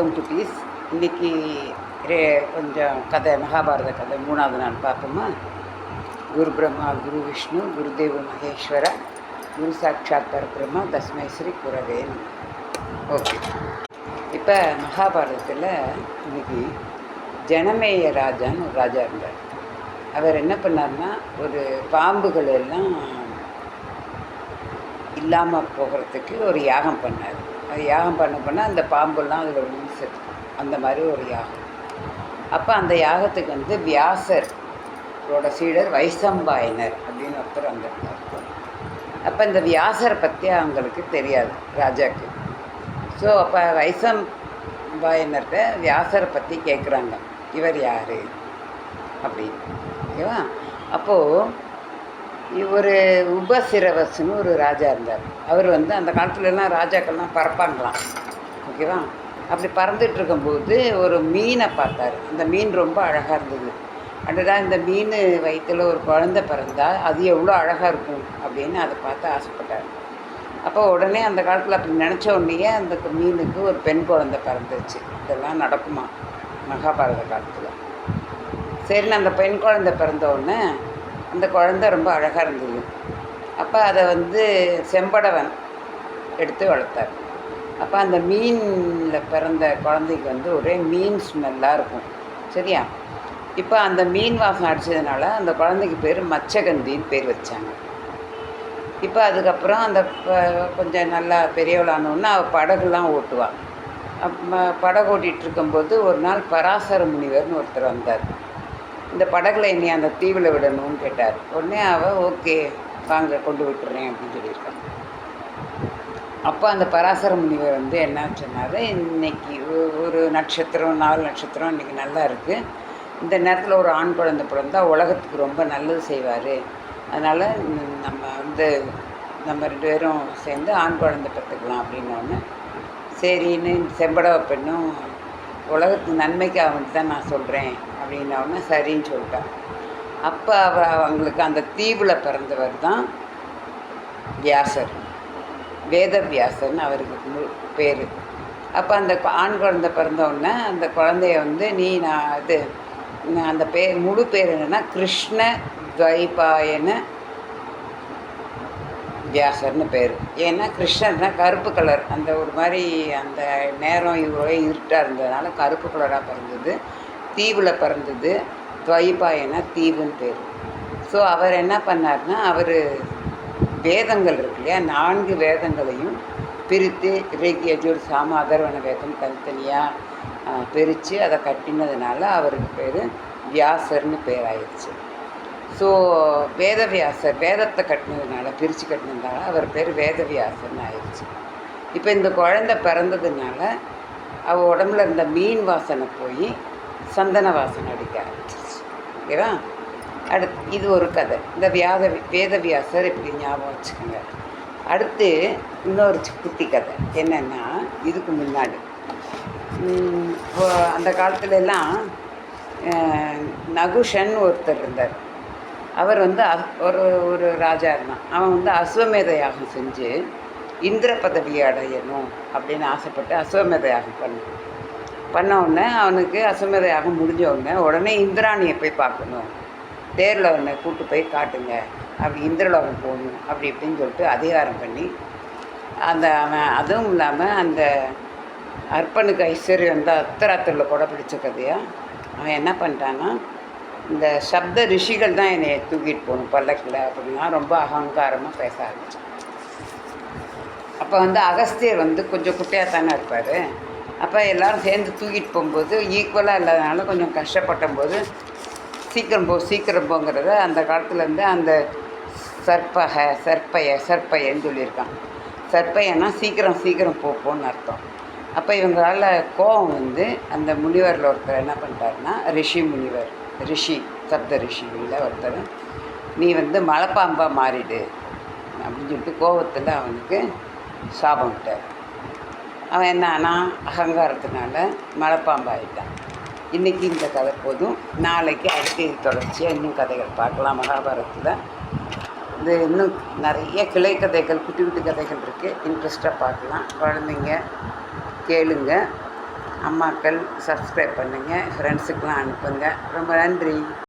வணக்கம் குட்டீஸ் இன்னைக்கு ரே கொஞ்சம் கதை மகாபாரத கதை மூணாவது நாள் பார்ப்போமா? குரு பிரம்மா குரு விஷ்ணு குருதேவ மகேஸ்வர குரு சாட்சாத் பரபிரம்மா தஸ்மை ஸ்ரீ குரவே ஓகே. இப்போ மகாபாரதத்தில் இன்னைக்கு ஜனமேய ராஜான்னு ஒரு ராஜா இருந்தார். அவர் என்ன பண்ணார்னா ஒரு பாம்புகள் எல்லாம் இல்லாமல் போகிறதுக்கு ஒரு யாகம் பண்ணார். அது யாகம் பண்ண பண்ண அந்த பாம்பெல்லாம் அதில் விழுந்து செத்து அந்த மாதிரி ஒரு யாகம். அப்போ அந்த யாகத்துக்கு வந்து வியாசரோட சீடர் வைசம்பாயனர் அப்படின்னு ஒருத்தர் வந்திருந்தார் அப்போ இந்த வியாசரை பற்றி அவங்களுக்கு தெரியாது ராஜாக்கு. ஸோ அப்போ வைசம்பாயனர்கிட்ட வியாசரை பற்றி கேட்குறாங்க இவர் யார்? அப்படின்னு. ஓகேவா? அப்போது ஒரு உபசிரவஸ்னு ஒரு ராஜா இருந்தார். அவர் வந்து அந்த காலத்துலலாம் ராஜாக்கள்லாம் பறப்பாங்களாம். ஓகேவா? அப்படி பறந்துட்டு இருக்கும்போது ஒரு மீனை பார்த்தாரு. அந்த மீன் ரொம்ப அழகாக இருந்தது. அடடா இந்த மீன் வயிற்றில் ஒரு குழந்தை பிறந்தால் அது எவ்வளோ அழகாக இருக்கும் அப்படின்னு அதை பார்த்து ஆசைப்பட்டார். அப்போ உடனே அந்த காலத்தில் அப்படி நினச்ச உடனேயே அந்த மீனுக்கு ஒரு பெண் குழந்தை பிறந்துச்சு இதெல்லாம் நடக்குமா மகாபாரத காலத்தில். சரின்னு அந்த பெண் குழந்தை பிறந்த உடனே அந்த குழந்தை ரொம்ப அழகாக இருந்தது. அப்போ அதை வந்து செம்படவன் எடுத்து வளர்த்தார். அப்போ அந்த மீனில் பிறந்த குழந்தைக்கு வந்து ஒரே மீன் ஸ்மெல்லாக இருக்கும். சரியா? இப்போ அந்த மீன் வாசம் அடித்ததுனால அந்த குழந்தைக்கு பேர் மச்சகந்தின்னு பேர் வச்சாங்க. இப்போ அதுக்கப்புறம் அந்த ப- கொஞ்சம் நல்லா பெரியவளானோன்னா அவள் படகுலாம் ஓட்டுவாள் அப்போ படகு ஓட்டிகிட்டு இருக்கும்போது ஒரு நாள் பராசர முனிவர்னு ஒருத்தர் வந்தார். இந்த படகுல என்னை அந்த தீவில் விடணும்னு கேட்டார். உடனே அவள் ஓகே வாங்க கொண்டு விட்டுறேன் அப்படின்னு சொல்லியிருக்கான். அப்போ அந்த பராசர முனிவர் வந்து என்ன சொன்னார் இன்னைக்கு ஒரு நட்சத்திரம் நாலு நட்சத்திரம் இன்றைக்கி நல்லா இருக்குது இந்த நேரத்தில் ஒரு ஆண் குழந்தை பிறந்தா உலகத்துக்கு ரொம்ப நல்லது செய்வார். அதனால் நம்ம வந்து நம்ம ரெண்டு பேரும் சேர்ந்து ஆண் குழந்தை பெற்றுக்கலாம் அப்படின்னோடனே சரின்னு செம்படவை பெண்ணும் உலகத்துக்கு நன்மைக்காக வந்து தான் நான் சொல்கிறேன் அப்படின்னோடனே சரின்னு சொல்லிட்டான். அப்போ அவ அவங்களுக்கு அந்த தீவில் பிறந்தவர் தான் வியாசர். வேதவியாசர்னு அவருக்கு பேர். அப்போ அந்த ஆண் குழந்தை பிறந்தவுடனே அந்த குழந்தைய வந்து நீ நான் இது அந்த பேர் முழு பேர் என்னென்னா கிருஷ்ண துவைபாயன வியாசர்னு பேர். ஏன்னா கிருஷ்ணர்னா கருப்பு கலர். அந்த ஒரு மாதிரி அந்த நேரம் இவ்வளோ இருட்டாக இருந்ததுனால கருப்பு கலராக பிறந்தது. தீவில் பிறந்தது. துவைபாயன தீவுன்னு பேர். ஸோ அவர் என்ன பண்ணார்னா அவர் வேதங்கள் இருக்கு இல்லையா நான்கு வேதங்களையும் பிரித்து ரேகி அஜூர் சாம அதர்வன வேதம் தனித்தனியாக பிரித்து அதை கட்டினதுனால அவருக்கு பேர் வியாசர்னு பேர் ஆயிடுச்சு ஸோ வேதவியாசர் வேதத்தை கட்டினதுனால பிரித்து கட்டினதுனால அவர் பேர் வேதவியாசர்னு ஆயிடுச்சு இப்போ இந்த குழந்தை பிறந்ததுனால அவள் உடம்புல இருந்த மீன் வாசனை போய் சந்தன வாசனை அடிக்க ஆரம்பிச்சிருச்சு ஓகேவா? அடுத்து இது ஒரு கதை. இந்த வியாத வேதவியாசர் இப்படி ஞாபகம் வச்சுக்கோங்க. அடுத்து இன்னொரு சி- குட்டி கதை. என்னென்னா இதுக்கு முன்னாடி. இப்போ அந்த காலத்துலலாம் நகுஷன் ஒருத்தர் இருந்தார். அவர் வந்து ஒரு ஒரு ராஜா இருந்தான். அவன் வந்து அஸ்வமேத யாகம் செஞ்சு இந்திர பதவியை அடையணும் அப்படின்னு ஆசைப்பட்டு அஸ்வமேத யாகம் பண்ணான். பண்ண உடனே அவனுக்கு அஸ்வமேத முடிஞ்சவுடனே உடனே இந்திராணியை போய் பார்க்கணும். தேரில் உன்னை கூட்டு போய் காட்டுங்க. அப்படி இந்திரலோகம் போகணும். அப்படி இப்படின்னு சொல்லிட்டு அதிகாரம் பண்ணி அந்த அவன் அதுவும் இல்லாமல் அந்த அர்ப்பனுக்கு ஐஸ்வர்யம் வந்து அத்தராத்திரில் கூட பிடிச்ச கதையாக அவன் என்ன பண்ணிட்டான்னா இந்த சப்த ரிஷிகள் தான் என்னை தூக்கிட்டு போகணும் பல்லக்கில் அப்படின்னா ரொம்ப அகங்காரமாக பேச ஆரம்பிச்சான். அப்போ வந்து அகஸ்தியர் வந்து கொஞ்சம் குட்டையாக தானே இருப்பார். அப்போ எல்லோரும் சேர்ந்து தூக்கிட்டு போகும்போது ஈக்குவலாக இல்லாதனால கொஞ்சம் கஷ்டப்பட்ட போது சீக்கிரம் போ சீக்கிரம் போங்கிறத அந்த காலத்துலேருந்து அந்த சர்ப்பக சர்ப்பைய சர்ப்பையன்னு சொல்லியிருக்கான் சர்ப்பையன்னா சீக்கிரம் சீக்கிரம் போப்போன்னு அர்த்தம். அப்போ இவங்களால் கோபம் வந்து அந்த முனிவரில் ஒருத்தர் என்ன பண்ணுறாருன்னா ரிஷி முனிவர் ரிஷி சப்த ரிஷிகளில் ஒருத்தர் நீ வந்து மலைப்பாம்பாக மாறிடு அப்படின்னு சொல்லிட்டு கோபத்தில் அவனுக்கு சாபம் விட்டார். அவன் என்ன அகங்காரத்தினால மலைப்பாம்பாயிட்டான் இன்றைக்கி இந்த கதை போதும். நாளைக்கு அடுத்த தொடர்ச்சியாக இன்னும் கதைகள் பார்க்கலாம். மகாபாரதத்தில் இது இன்னும் நிறைய கிளை கதைகள் குட்டி குட்டி கதைகள் இருக்குது இன்ட்ரெஸ்ட்டாக பார்க்கலாம். குழந்தைங்க கேளுங்க. அம்மாக்கள் சப்ஸ்கிரைப் பண்ணுங்கள் ஃப்ரெண்ட்ஸுக்கெலாம் அனுப்புங்க. ரொம்ப நன்றி.